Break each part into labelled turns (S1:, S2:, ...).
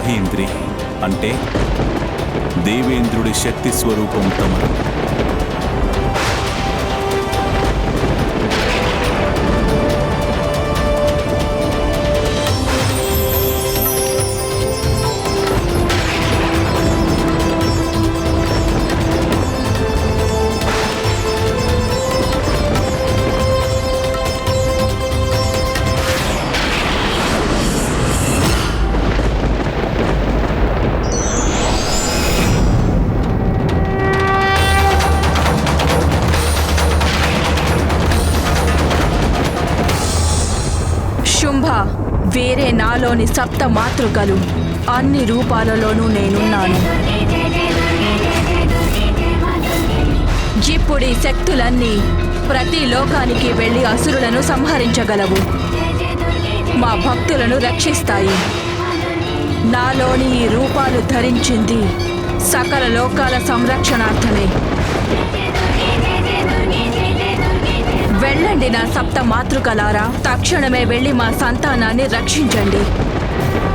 S1: మహేంద్రి అంటే దేవేంద్రుడి శక్తి స్వరూపం తమరు.
S2: వేరే నాలోని సప్త మాతృకలు. అన్ని రూపాలలోనూ నేనున్నాను. ఇప్పుడు ఈ శక్తులన్నీ ప్రతి లోకానికి వెళ్ళి అసురులను సంహరించగలవు. మా భక్తులను రక్షిస్తాయి. నాలోని ఈ రూపాలు ధరించింది సకల లోకాల సంరక్షణార్థమే. వెళ్ళండి నా సప్త మాతృకలారా. తక్షణమే వెళ్ళి మా సంతానాన్ని రక్షించండి.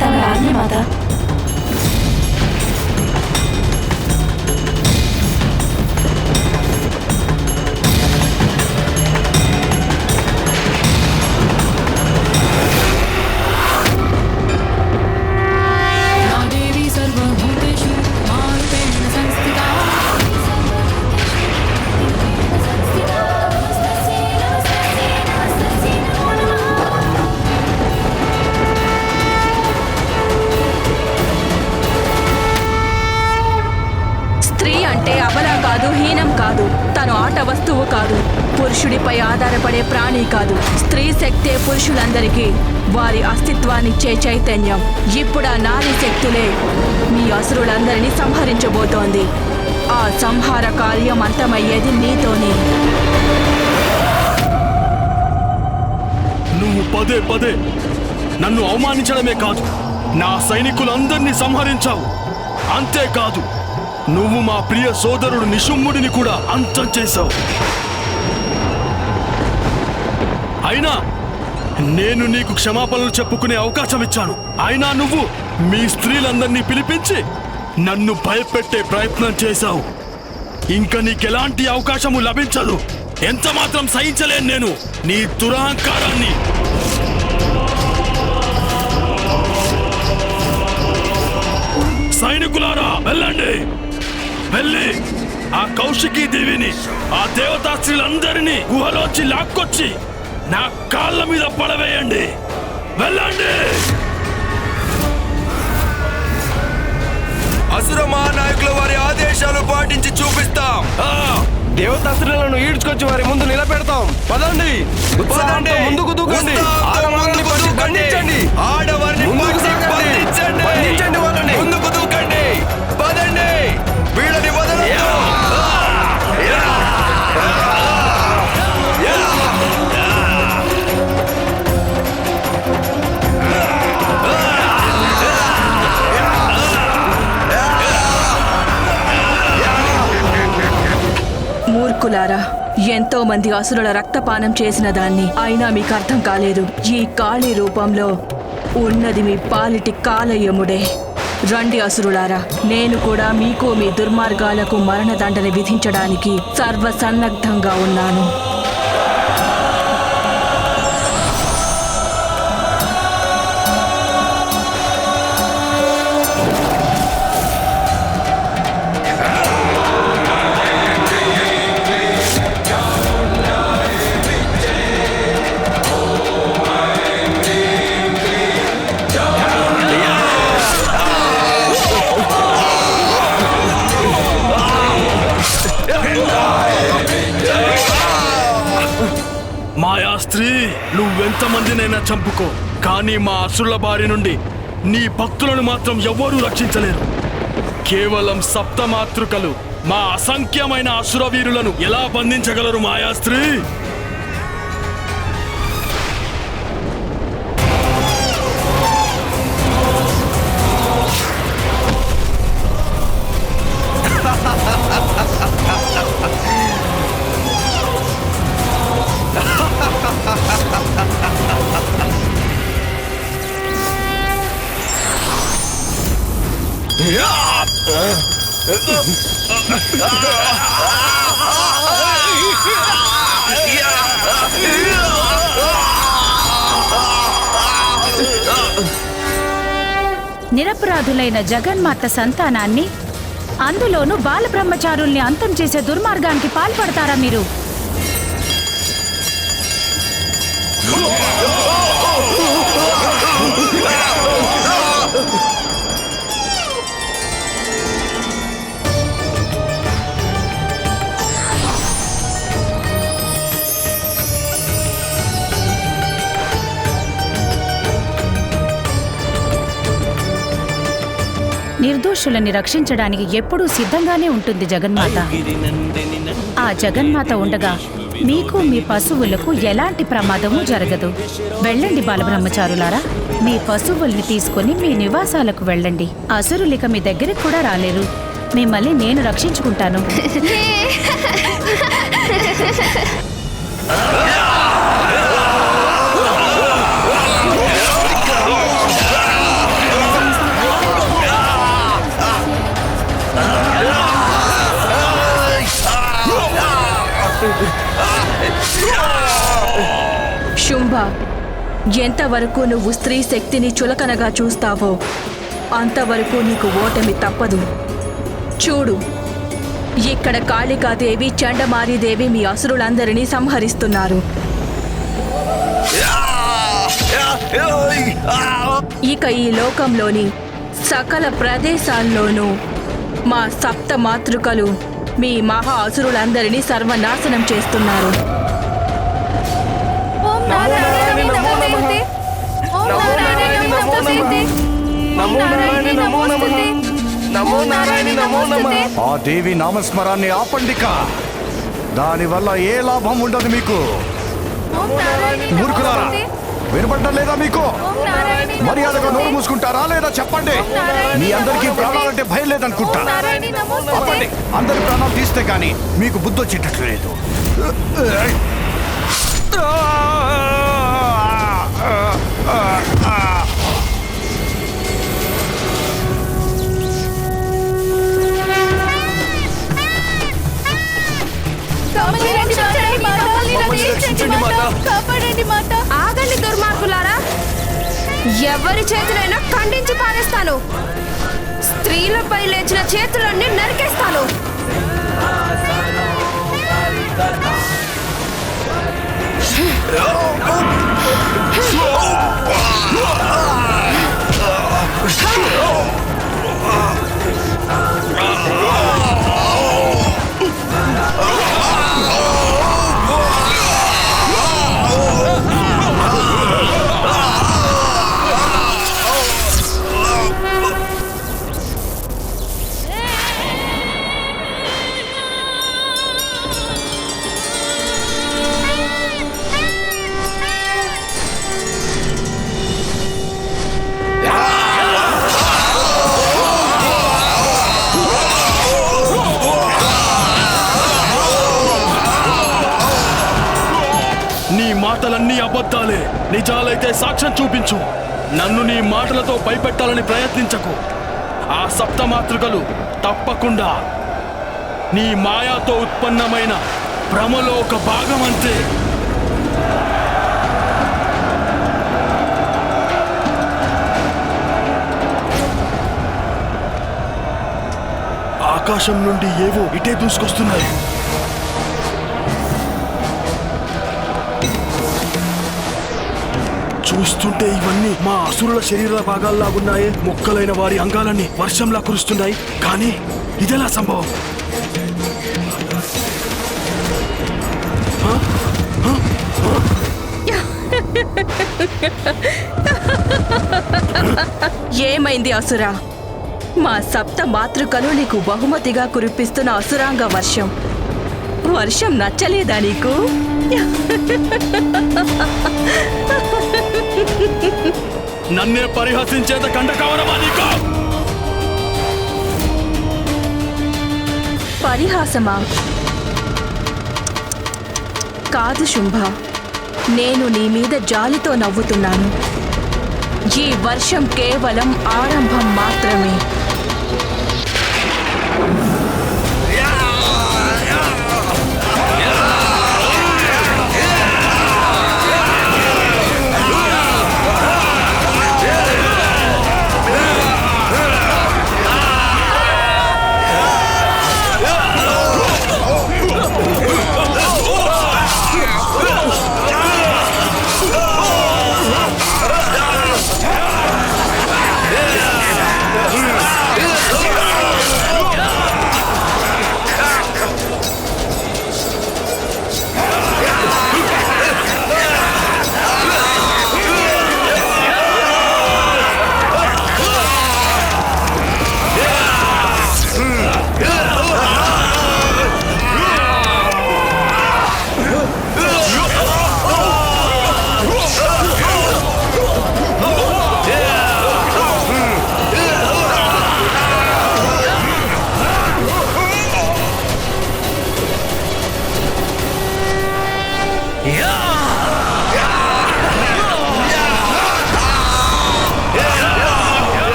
S3: తమ ఆజ్ఞ
S2: స్త్రీ శక్తే పురుషులందరికీ వారి అస్తిత్వానిచ్చే చైతన్యం ఇప్పుడు ఆ నారీ శక్తులే. మీ అసురులందరినీ సంహరించబోతోంది. ఆ సంహార కార్యం అంతమయ్యేది నీతోనే.
S4: నువ్వు పదే పదే నన్ను అవమానించడమే కాదు నా సైనికులందరినీ సంహరించావు. అంతేకాదు నువ్వు మా ప్రియ సోదరుడు నిశుమ్ముడిని కూడా అంతం చేశావు. అయినా నేను నీకు క్షమాపణలు చెప్పుకునే అవకాశం ఇచ్చాను. అయినా నువ్వు మీ స్త్రీలందరినీ పిలిపించి నన్ను భయపెట్టే ప్రయత్నం చేశావు. ఇంకా నీకెలాంటి అవకాశము లభించదు. ఎంత మాత్రం సహించలేను నేను నీ దురహంకారాన్ని. సైనికులారా వెళ్ళండి. వెళ్ళి ఆ కౌశికీ దేవిని ఆ దేవతా స్త్రీలందరినీ గుహలోంచి లాక్కొచ్చి నా కాళ్ళ మీద పడవేయండి. వెళ్ళండి.
S5: అసుర మహానాయకుల వారి ఆదేశాలు పాటించి చూపిస్తాం.
S4: ఆ,
S6: దేవతాస్త్రులను ఈడ్చుకొచ్చి వారి ముందు నిలబెడతాం. పదండి. ఉత్సాహంతో ముందుకు దూకండి. ఆడవాళ్ళని
S5: దూకండి.
S6: బంధించండి
S5: ఆడవారిని
S6: ముందుకు వాళ్ళని.
S5: ముందుకు దూకండి. పదండి.
S2: మంది అసురుల రక్తపానం చేసిన దాన్ని అయినా మీకు అర్థం కాలేదు. ఈ కాళీ రూపంలో ఉన్నది మీ పాలిటి కాలయముడే. రండి అసురులారా నేను కూడా మీకు మీ దుర్మార్గాలకు మరణదండన విధించడానికి సర్వసన్నగ్ధంగా ఉన్నాను.
S4: కానీ మా అసురుల బారి నుండి నీ భక్తులను మాత్రం ఎవ్వరూ రక్షించలేరు. కేవలం సప్తమాతృకలు మా అసంఖ్యమైన అసురవీరులను ఎలా బంధించగలరు మాయాస్త్రీ
S7: అయిన జగన్మాత సంతానాన్ని అందులోనూ బాలబ్రహ్మచారుల్ని అంతం చేసే దుర్మార్గానికి పాల్పడతారా మీరు? నిర్దోషులని రక్షించడానికి ఎప్పుడూ సిద్ధంగానే ఉంటుంది జగన్మాత. ఆ జగన్మాత ఉండగా మీకు మీ పశువులకు ఎలాంటి ప్రమాదము జరగదు. వెళ్ళండి బాలబ్రహ్మచారులారా మీ పశువుల్ని తీసుకొని మీ నివాసాలకు వెళ్ళండి. అసురులిక మీ దగ్గరికి కూడా రాలేరు మిమ్మల్ని నేను రక్షించుకుంటాను.
S2: ఎంతవరకు నువ్వు స్త్రీ శక్తిని చులకనగా చూస్తావో అంతవరకు నీకు ఓటమి తప్పదు. చూడు ఇక్కడ కాళికాదేవి చండమారిదేవి మీ అసురులందరినీ సంహరిస్తున్నారు. ఇక ఈ లోకంలోని సకల ప్రదేశాల్లోనూ మా సప్త మాతృకలు మీ మహా అసురులందరినీ సర్వనాశనం చేస్తున్నారు.
S6: నమో. నారాయణ నమో నమ నమో. నారాయణ నమో నమ
S8: ఆ దేవి నామస్మరాన్ని ఆపండిక. దానివల్ల ఏ లాభం ఉండదు మీకు? మూర్ఖులారా వినపడటం లేదా మీకు? మర్యాదగా నోరు మూసుకుంటారా లేదా చెప్పండి? మీ అందరికీ ప్రాణాలంటే భయం లేదనుకుంటా. ఆపండి అందరి ప్రాణాలు తీస్తే కానీ మీకు బుద్ధి వచ్చేటట్లు లేదు.
S9: ఎవరి చేతులైనా ఖండించి పారేస్తాను. స్త్రీలపై లేచిన చేతులన్నీ నరికేస్తాను.
S4: నీ నిజాలైతే సాక్ష్యం చూపించు. నన్ను నీ మాటలతో భయపెట్టాలని ప్రయత్నించకు. ఆ సప్తమాతృకలు తప్పకుండా నీ మాయాతో ఉత్పన్నమైన భ్రమలో ఒక భాగం అంతే ఆకాశం నుండి ఏవో ఇటే దూసుకొస్తున్నాయి. కురుస్తుంటే ఇవన్నీ మా అసురుల శరీర భాగాల్లాగున్నాయే. మొక్కలైన వారి అంగాలన్నీ వర్షంలా కురుస్తున్నాయి. కానీ ఇదెలా సంభవం?
S2: ఏమైంది అసురా? మా సప్త మాతృకలు నీకు బహుమతిగా కురిపిస్తున్న అసురాంగ వర్షం. వర్షం నచ్చలేదా నీకు?
S4: నన్నే పరిహసించేత కంట కావడమా నీకు?
S2: పరిహాసమా? కాదు శుంభ నేను నీ మీద జాలితో నవ్వుతున్నాను. ఈ వర్షం కేవలం ఆరంభం మాత్రమే.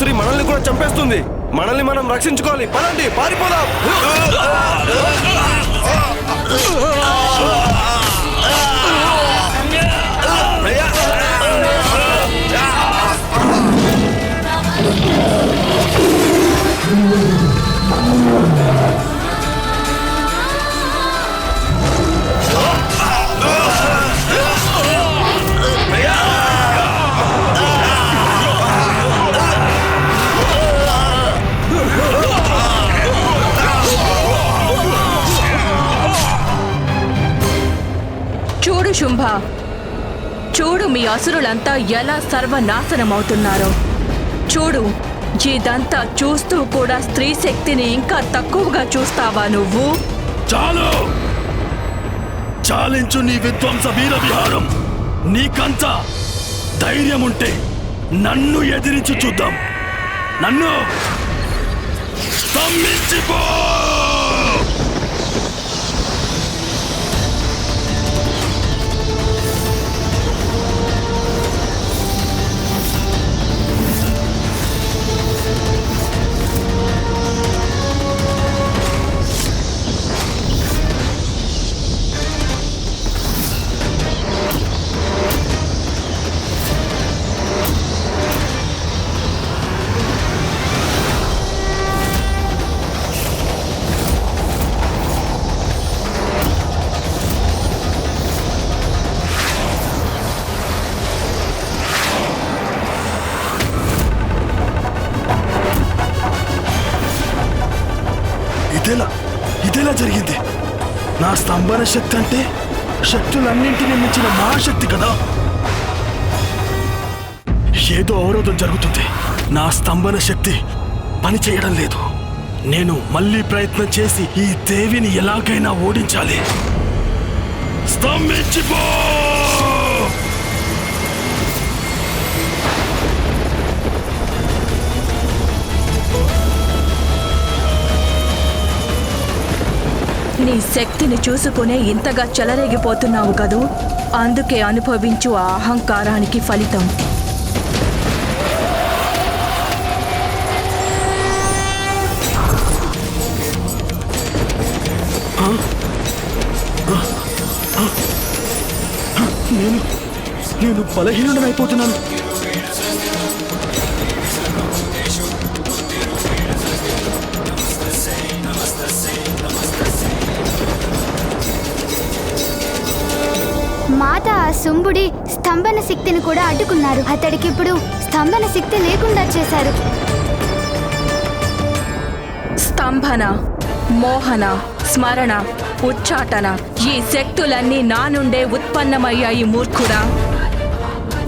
S6: స్త్రీ మనల్ని కూడా చంపేస్తుంది మనల్ని మనం రక్షించుకోవాలి పదండి పారిపోదాం
S2: Yeah. శుంభ చూడు మీ అసురులంతా ఎలా సర్వనాశనమవుతున్నారో. చూడు ఇదంతా చూస్తూ కూడా స్త్రీ శక్తిని ఇంకా తక్కువగా చూస్తావా నువ్వు?
S4: చాలు! చాలించు నీ విధ్వంస వీర విహారం నీకంత ధైర్యం ఉంటే నన్ను ఎదిరించి చూద్దాం. నన్ను స్తంభించిపో! శక్తి అంటే శక్తులన్నింటినీ మించిన మహాశక్తి కదా? ఏదో అవరోధం జరుగుతుంది. నా స్తంభన శక్తి పని చేయడం లేదు. నేను మళ్ళీ ప్రయత్నం చేసి ఈ దేవిని ఎలాగైనా ఓడించాలి. స్తంభించిపో!
S2: నీ శక్తిని చూసుకునే ఇంతగా చెలరేగిపోతున్నావు కదూ? అందుకే అనుభవించు ఆ అహంకారానికి ఫలితం.
S4: నేను నేను బలహీనుడనైపోతున్నాను.
S10: మాత ఆ శుంభుడి స్తంభన శక్తిని కూడా అడ్డుకున్నారు. అతడికి ఇప్పుడు స్తంభన శక్తి లేకుండా చేశారు.
S2: స్తంభన మోహన స్మరణ ఉచ్చాటన ఈ శక్తులన్నీ నా నుండే ఉత్పన్నమయ్యాయి మూర్ఖుడా.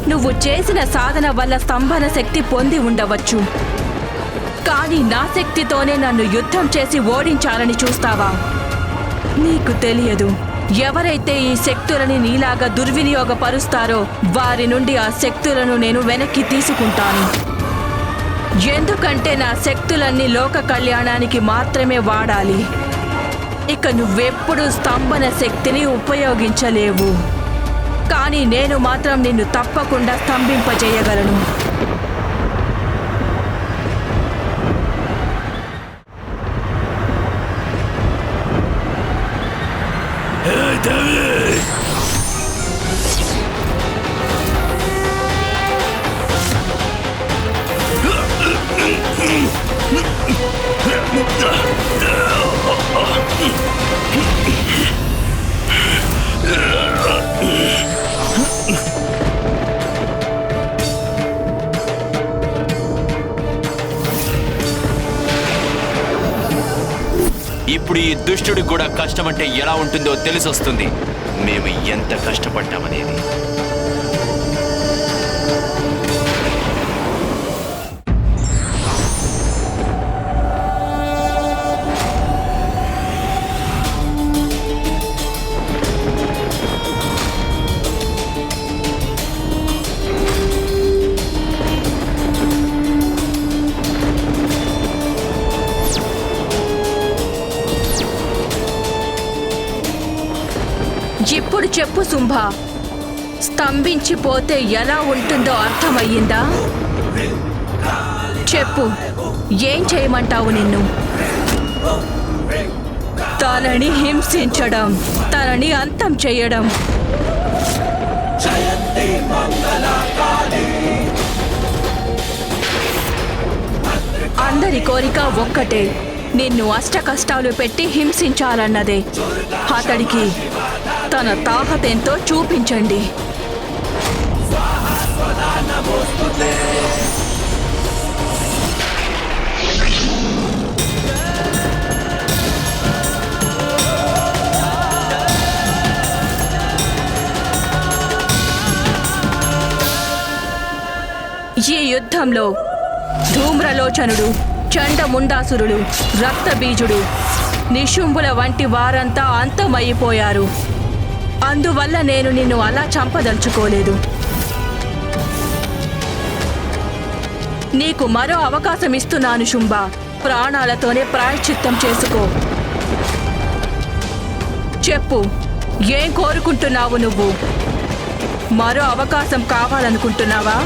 S2: నువ్వు చేసిన సాధన వల్ల స్తంభన శక్తి పొంది ఉండవచ్చు. కానీ నా శక్తితోనే నన్ను యుద్ధం చేసి ఓడించాలని చూస్తావా? నీకు తెలియదు. ఎవరైతే ఈ శక్తులని నీలాగా దుర్వినియోగపరుస్తారో వారి నుండి ఆ శక్తులను నేను వెనక్కి తీసుకుంటాను. ఎందుకంటే నా శక్తులన్నీ లోక కళ్యాణానికి మాత్రమే వాడాలి. ఇక నువ్వెప్పుడు స్తంభన శక్తిని ఉపయోగించలేవు. కానీ నేను మాత్రం నిన్ను తప్పకుండా స్తంభింపజేయగలను.
S4: ఏయ్ దేవి
S11: ఇప్పుడు ఈ దుష్టుడికి కూడా కష్టం అంటే ఎలా ఉంటుందో తెలిసొస్తుంది. మేము ఎంత కష్టపడ్డామనేది.
S2: చెప్పు శుంభ స్తంభించిపోతే ఎలా ఉంటుందో అర్థమయ్యిందా? చెప్పు ఏం చేయమంటావు నిన్ను? తనని హింసించడం తనని అంతం చేయడం. అందరి కోరిక ఒక్కటే నిన్ను అష్ట కష్టాలు పెట్టి హింసించాలన్నదే. అతడికి తన తాహతేంతో చూపించండి. ఈ యుద్ధంలో ధూమ్రలోచనుడు చండముండాసురుడు రక్తబీజుడు నిశుంభుల వంటి వారంతా అంతమైపోయారు. అందువల్ల నేను నిన్ను అలా చంపదలుచుకోలేదు. నీకు మరో అవకాశం ఇస్తున్నాను శుంభ. ప్రాణాలతోనే ప్రాయశ్చిత్తం చేసుకో. చెప్పు ఏం కోరుకుంటున్నావు నువ్వు? మరో అవకాశం కావాలనుకుంటున్నావా?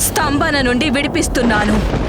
S2: స్తంభన నుండి విడిపిస్తున్నాను.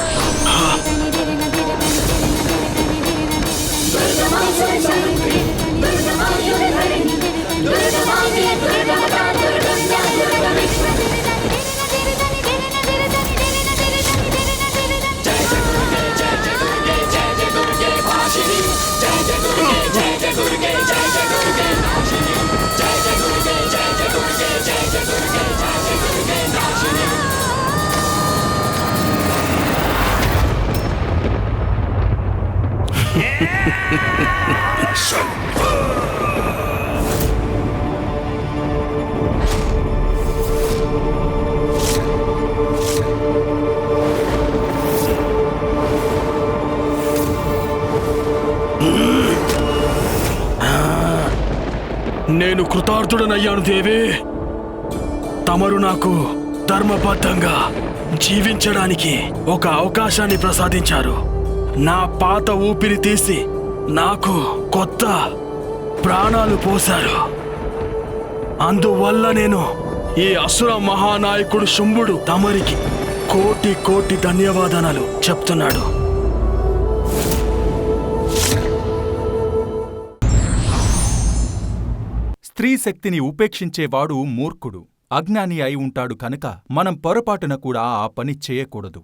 S4: నేను కృతార్థుడనయ్యాను దేవి. తమరు నాకు ధర్మబద్ధంగా జీవించడానికి ఒక అవకాశాన్ని ప్రసాదించారు. నా పాత ఊపిరి తీసి నాకు కొత్త ప్రాణాలు పోశారు. అందువల్ల నేను ఈ అసుర మహానాయకుడు శుంభుడు తమరికి కోటి కోటి ధన్యవాదాలు చెప్తున్నాడు.
S12: స్త్రీ శక్తిని ఉపేక్షించేవాడు మూర్ఖుడు అజ్ఞాని అయి ఉంటాడు కనుక మనం పొరపాటున కూడా ఆ పని చేయకూడదు.